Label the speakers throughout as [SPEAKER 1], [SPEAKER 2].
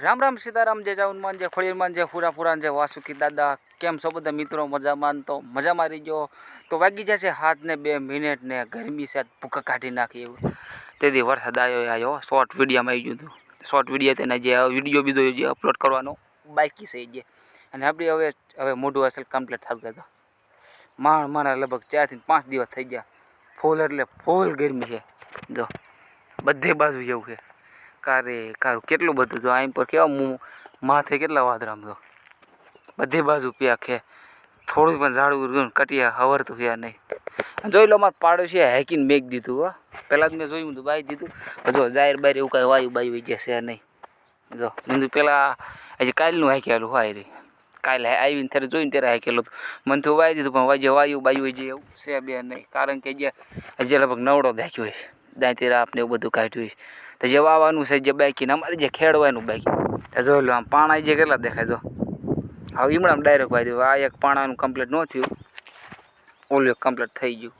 [SPEAKER 1] રામ રામ સીતારામ, જય જાઉનમાન જય ખોળીરમાન જય ફુરા ફુરાન જય વાસુકી દાદા. કેમ છો બધા મિત્રો? મજામાં? તો મજામાં રહી ગયો. તો વાગી જશે હાથને બે મિનિટ ને ગરમી સાથે ભૂકા કાઢી નાખી એવું. તેથી વરસાદ આવ્યો આવ્યો શોર્ટ વિડીયોમાં આવી ગયું હતું. શોર્ટ વીડિયો તેના જે વીડિયો બીજો જે અપલોડ કરવાનો, બાકી છે જે. અને આપણે હવે હવે મોઢું અસલ કમ્પ્લીટ થતું હતું. માણ મારા લગભગ ચારથી પાંચ દિવસ થઈ ગયા. ફૂલ એટલે ફૂલ ગરમી છે. જો, બધે બાજુ જેવું છે. કારે કારું? કેટલું બધું? જો આમ પર કેવા મું, માથે કેટલા વાદરામ જો? બધી બાજુ પ્યા ખે થોડું પણ ઝાડું રહ્યું ને કટિયા હવરતું ગયા નહીં. જોઈ લો, મારે પાડોશી હેકીને મેક દીધું, હો. પહેલાં જ મેં જોયું હતું બાઈ દીધું. જો જાહેર બાર એવું કાંઈ વાયુ બાયુ જશે નહીં. જો, મેં પહેલાં હજી કાલનું હાંકેલું હોય રે. કાલે આવીને ત્યારે જોઈને ત્યારે હાંકેલું હતું. મને તો વાઈ દીધું, પણ વાજે વાયુ બાયુ જે એવું છે બે નહીં. કારણ કે જે હજી લગભગ નવડો દાખ્યો હોય દાંતીરા આપને એવું બધું કાઢ્યું હોય તો જે વાવવાનું છે, જે બાકી ને અમારે જે ખેડવાનું બાકી. તો જોઈ લો, આમ પાણા જે કેટલા દેખાય, જો. હવે ઈમડામાં ડાયરેક્ટ વાઈ દીધું આ એક પાણાનું કમ્પ્લીટ ન થયું. ઓલું એક કમ્પ્લીટ થઈ ગયું.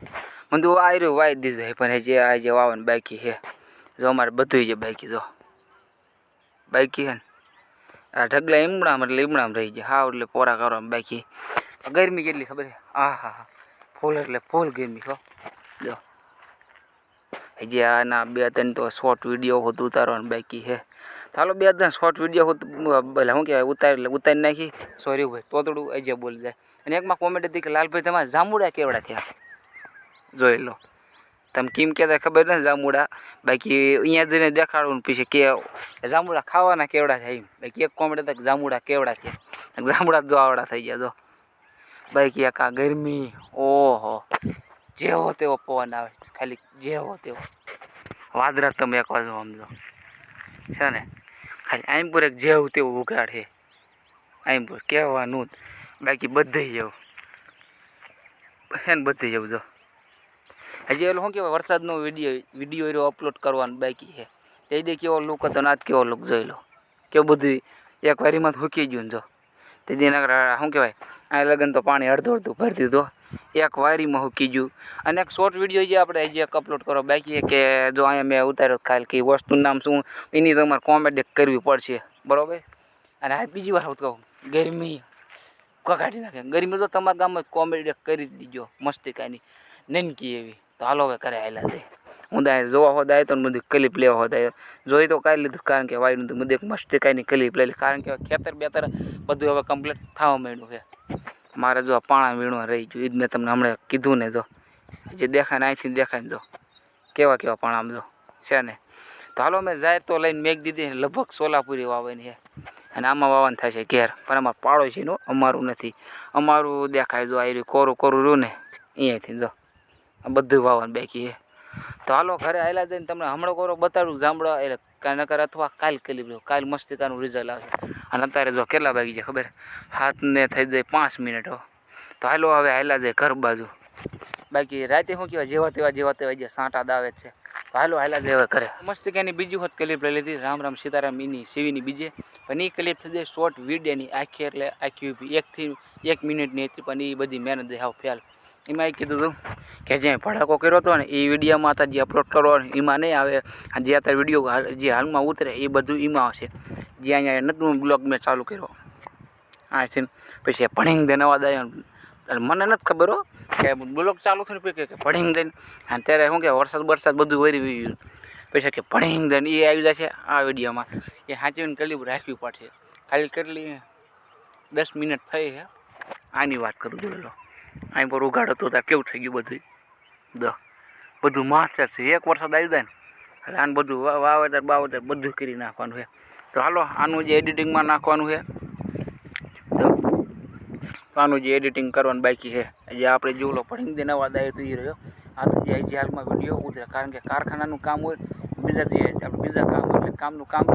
[SPEAKER 1] મને તો આ રહ્યું વાઈ દીધું છે, પણ હજી આ જે વાવવાનું બાકી છે. જો અમારે બધું જે બાકી, જો. બાકી છે ને? આ ઢગલા ઈમડામાં એટલે ઈમડામાં રહી જાય હા એટલે પોરા કરવામાં બાકી. ગરમી કેટલી ખબર છે? આ હા હા ફૂલ એટલે ફૂલ ગરમી, હો. જો. હજી આના બે ત્રણ તો શોર્ટ વીડિયો હોત ઉતારવાનું બાકી છે. ચાલો બે ત્રણ શોર્ટ વીડિયો હોત, ભલે શું કહેવાય, ઉતારી ઉતારી નાખી. સોરી ભાઈ, તો થોડું અજય બોલી જાય. અને એકમાં કોમેન્ટ હતી કે, લાલભાઈ તમારા જામુડા કેવડા થયા? જોઈ લો. તમે કેમ કહેતા ખબર નથી જામુડા? બાકી અહીંયા જઈને દેખાડવું પછી કે જામુડા ખાવાના કેવડા થાય બાકી એક કોમેન્ટ હતા કે જામુડા કેવડા થયા? જામુડા જો આવડા થઈ ગયા જો. બાકી આ ગરમી? ઓહો. જેવો તેવો પવન આવે, ખાલી જેવો તેવો. વાદરા તમે એક બાજુ સમજો. છે ને? ખાલી આઈમપુર એક જેવું તેવું ઉગાડે આઈમપુર કહેવાનું જ. બાકી બધે જેવું. હે ને બધે જેવું જો. હજી એલો શું કહેવાય, વરસાદનો વીડિયો વીડિયો એરો અપલોડ કરવાનો બાકી છે. તે દે કેવો લુક હતો ને આજ કેવો લુક જોઈ લો કેવું બધું એક વારીમાં તો હૂકી ગયું જો. તે એના શું કહેવાય? આ લગન તો પાણી અડધું અડધું ભરી દીધું એક વાયરીમાં હું કીધું. અને એક શોર્ટ વીડિયો જે આપણે હજી એક અપલોડ કરો, બાકી કે જો અહીંયા મેં ઉતાર્યો ખાલ કે વસ્તુનું નામ શું, એની તમારે કોમેડી કરવી પડશે. બરાબર? અને આ બીજી વાર હું કહું, ગરમી કકાટી નાખે. ગરમી તો તમારા ગામમાં કોમેડી કરી જ દીજો, મસ્તી કાંઈ નનકી એવી. તો હાલો હવે કરે હાલ્યા છે. હું દાય જોવા હોદાય તો બધું ક્લિપ લેવા આવ્યો જોઈ તો કાંઈ લીધું, કારણ કે વાયુ તો બધું એક મસ્તી કાંઈની ક્લિપ લઈ કારણ કે ખેતર બેતર બધું હવે કમ્પ્લીટ થવા માંડ્યું છે. મારે જો પાણા વીણવા રહી ગયું એ જ મેં તમને હમણાં કીધું ને જો. જે દેખાય ને અહીંથી દેખાય જો. કેવા કેવા પાણા આમ જો. છે ને? તો હાલો મેં જાહેર તો લઈને મેઘ દીધી લગભગ સોલાપુરી વાવવાની છે. અને આમાં વાવન થાય છે ઘેર. પણ અમારા પાડોશીનું અમારું નથી. અમારું દેખાય જો આવી કોરું કોરું રહ્યું ને અહીંયાથી જો. આ બધું વાવન બાકી છે. તો હાલો, ઘરે આવેલા જઈને તમને હમણાં કોરો બતાડું જાંબળા એટલે કાંઈ નકર અથવા કાલ કરી લો કાલ મસ્તિકાનું રિઝલ્ટ આવશે. અને અત્યારે જો કેટલા વાગી જાય ખબર? હાથને થઈ જાય પાંચ મિનિટ, હો. તો હાલો, હવે આવેલા જાય ઘર બાજુ. બાકી રાતે શું કહેવાય? જેવા તેવા જેવા તેવા જે સાંટા દાવે છે. તો હાલો જેવા કરે હવે કે મસ્તિકાની બીજી વખત ક્લિપ લઈ લીધી, રામ રામ સીતારામ એની શિવીની બીજે. પણ એ ક્લિપ થઈ જાય શોર્ટ વિડીયોની આખી, એટલે આખી એકથી એક મિનિટની હતી, પણ એ બધી મહેનત હાવ ફેલ એમાં એ કીધું હતું કે જે ભડાકો કર્યો હતો ને, એ વિડીયોમાં હતા જે અપલોડ કરો એમાં નહીં આવે. જે અત્યારે વીડિયો જે હાલમાં ઉતરે, એ બધું એમાં આવશે. જે અહીંયા નતું બ્લોગ મેં ચાલુ કર્યો. આથી પછી ભણીંગ દે નવા દે મને નથી ખબર હો કે બ્લોગ ચાલુ થયું પછી કે ભણીંગ દઈને. અને ત્યારે શું કે વરસાદ વરસાદ બધું વરી ગયું. પછી કે ભણીંગ દઈને એ આવી જશે આ વિડીયોમાં. એ સાચવીને કલીબ રાખવી પડશે ખાલી કેટલી, દસ મિનિટ થઈ છે. આની વાત કરું જોયેલો અહીં પર ઉઘાડ હતો કેવું થઈ ગયું બધું દ, બધું માસ્ટર છે, એક વરસાદ આવી જાય ને, એટલે આને બધું વાવેતર, બાવેતર બધું કરી નાખવાનું છે. તો હાલો, આનું જે એડિટિંગમાં નાખવાનું છે આનું જે એડિટિંગ કરવાનું બાકી છે. જે આપણે જીવલો પડીને દે નવા દાય તો એ રહ્યો. આ તો જે જે હાલમાં વીડિયો ઉતરે, કારણ કે કારખાનાનું કામ હોય, બીજા જે આપણે બીજા કામ હોય કામનું કામ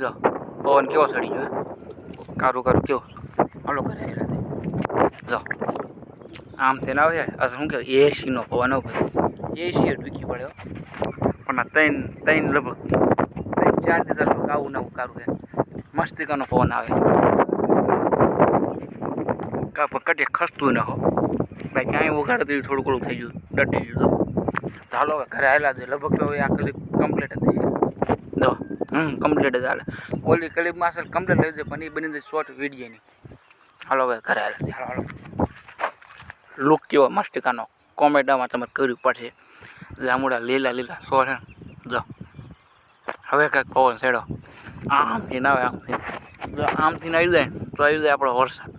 [SPEAKER 1] જો પવન કેવો ચડી ગયો? કારું કારું કેવું? હાલો કરે હેલા દે. જો, આમ થઈને આવે આ શું કહેવાય? એસીનો પવન ભાઈ. એસી ટૂંકી પડ્યો પણ આ ત્રણ ત્રણ લગભગ, ત્રણ, ચાર દિવસ લગભગ આવું નવું કારું છે. મસ્તિકાનો પવન આવે. કટે ખસતું ન હો. ભાઈ, ક્યાંય એવું થોડું થોડું થઈ ગયું. ડટી ગયું તો. ચાલો હવે ઘરે આવેલા છે. લગભગ તો આ કલીપ કમ્પ્લીટ હતી જો, હમ કમ્પ્લીટ જ હાલે. ઓલી ક્લિપમાં અસલ કમ્પ્લીટ લઈ જાય પણ એ બની જાય શોર્ટ વિડીયોની હાલો હવે ઘરે હાલે. હાલો લુક કેવો મસ્તિકાનો કોમેડામાં તમે કરવી પડશે. જામુડા લીલા લીલા સો છે જો. હવે કાંઈક પવન છેડો આમથી ના આવે આમથી. જો, આમથી આવી જાય તો આવી જાય આપણો વરસાદ.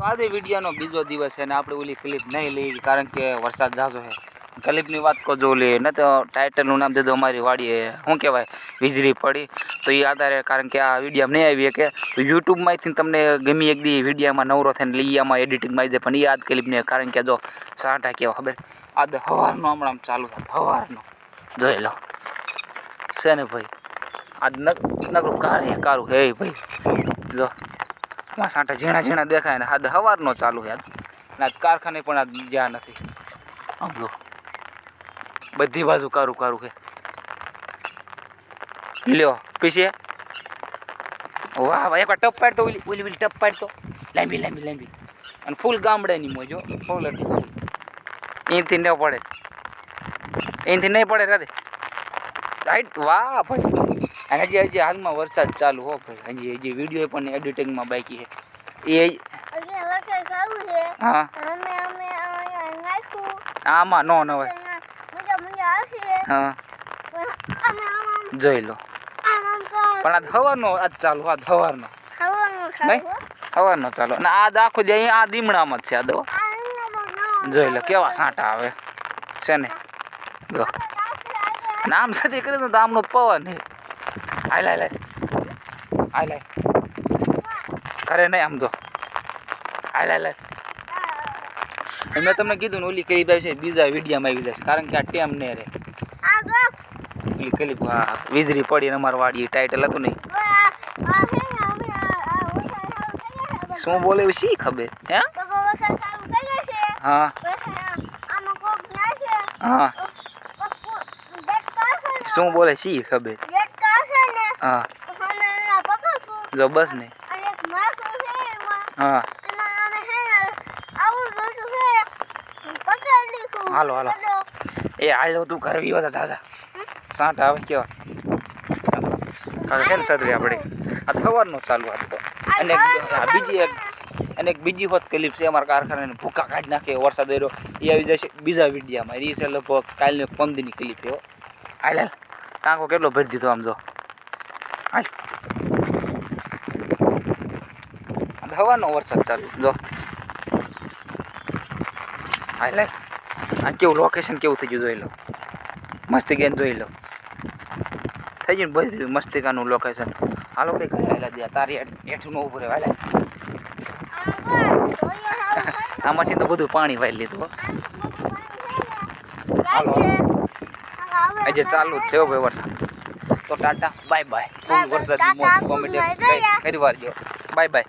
[SPEAKER 1] આજે વિડીયોનો બીજો દિવસ છે ને આપણે ઓલી ક્લિપ નહીં લઈ કારણ કે વરસાદ ઝાઝો છે. ક્લિપની વાત કરજો ઓલી ને તો ટાઇટલનું નામ દીધું અમારી વાડીએ, શું કહેવાય, વીજળી પડી. તો એ આધારે કારણ કે આ વિડીયામાં નહીં આવી કે તો યુટ્યુબમાંથી તમને ગમી એક દી વિડીયામાં નવરો થઈને લઈ આમાં એડિટિંગમાં આવી જાય. પણ એ આદ ક્લિપને કારણ કે જો સાંઠા કેવા, ખબર? આ હવારનો હમણાં ચાલુ થાય, હવારનો. જોઈ લો. છે ને ભાઈ? આ નકરું કારે કારું હે ભાઈ, જો. માં સાંઠા ઝીણા ઝીણા દેખાય ને હાદ સવારનો ચાલુ છે. આજ કારખાને પણ આજ જ્યાં નથી. આમ જો. બધી બાજુ કારું કારું છે. લ્યો પીસીએ વાહ વાહ એકવાર ટપ પાડતો ઓલી ઓલી ઓલી ટપ પાડતો. લાંબી લાંબી લાંબી. અને ફૂલ ગામડાની મોજો ફૂલ અહીંથી ન પડે. અહીંથી નહીં પડે રાધે. રાઈટ વાહ ભાઈ. અને હજી હજી હાલમાં વરસાદ ચાલુ હો ભાઈ. હજી હજી વીડિયો પણ એડિટિંગમાં બાકી છે. એ હા. આમાં નો ન હોય
[SPEAKER 2] મજા મજા આવશે
[SPEAKER 1] હા. જોઈ લો. પણ આ સવારનો આજ ચાલુ આ
[SPEAKER 2] ખાવાનું
[SPEAKER 1] નહીં?
[SPEAKER 2] ખાવું
[SPEAKER 1] ચાલો. અને આ આખો જે અહીં, આ દીમડામાં જ છે, આ દવા જોઈ લો, કેવા સાંટા આવે. છે ને? જો. નામ સાથે કરે તો આમનો પવન હે. આઈ લાય લાય આઈ લાય કરે નહીં આમ જો. આઈ લાય લાય મેં તમને કીધું ને ઓલી કઈ છે, બીજા વિડીયામાં આવી જશે. કારણ કે આ ટેમ નહીં રે. ઓલી કેલી હા વીજળી પડી ને અમારી વાડી ટાઈટલ હતું નહીં. શું બોલે શી ખબર? હે? હા. હા. શું બોલે શી ખબર? હા. જો બસ ને. હા. હાલો, હાલો. એ હાલો તું ઘર વિયો જા. સાંટ આવે કેવા? કાકા ને સદરી આપણે આ સવારનો ચાલુ હતું. અને એક- આ બીજી એક અને એક બીજી હોત ક્લિપ છે અમારા કારખાનાને. ભૂકા કાઢી નાખે વરસાદ એરો એ આવી જશે બીજા વિડીયામાં. એ છે લગભગ કાલની પંદીની ક્લિપ એવો હો. હાલ હાલ. ટાંકો કેટલો ભરી દીધો આમ જો. હાલ. હવાનો વરસાદ ચાલુ. જો. હાલ આ કેવું લોકેશન કેવું થઈ ગયું જોઈ લો. મસ્તી ગેન જોઈ લો. થઈ ગયું બધું મસ્તિકાનું લોકેશન હાલો કઈ ઘરે આવેલા જ્યાં તારી હેઠું ઊભું રહે વાલે આમાંથી તો બધું પાણી વાળી લીધું. હાલો. આજે ચાલુ જ છે ભાઈ વરસાદ. તો ટાટા બાય બાય ફૂલ વરસાદની મોજ કોમેડી. કરી વારજો બાય બાય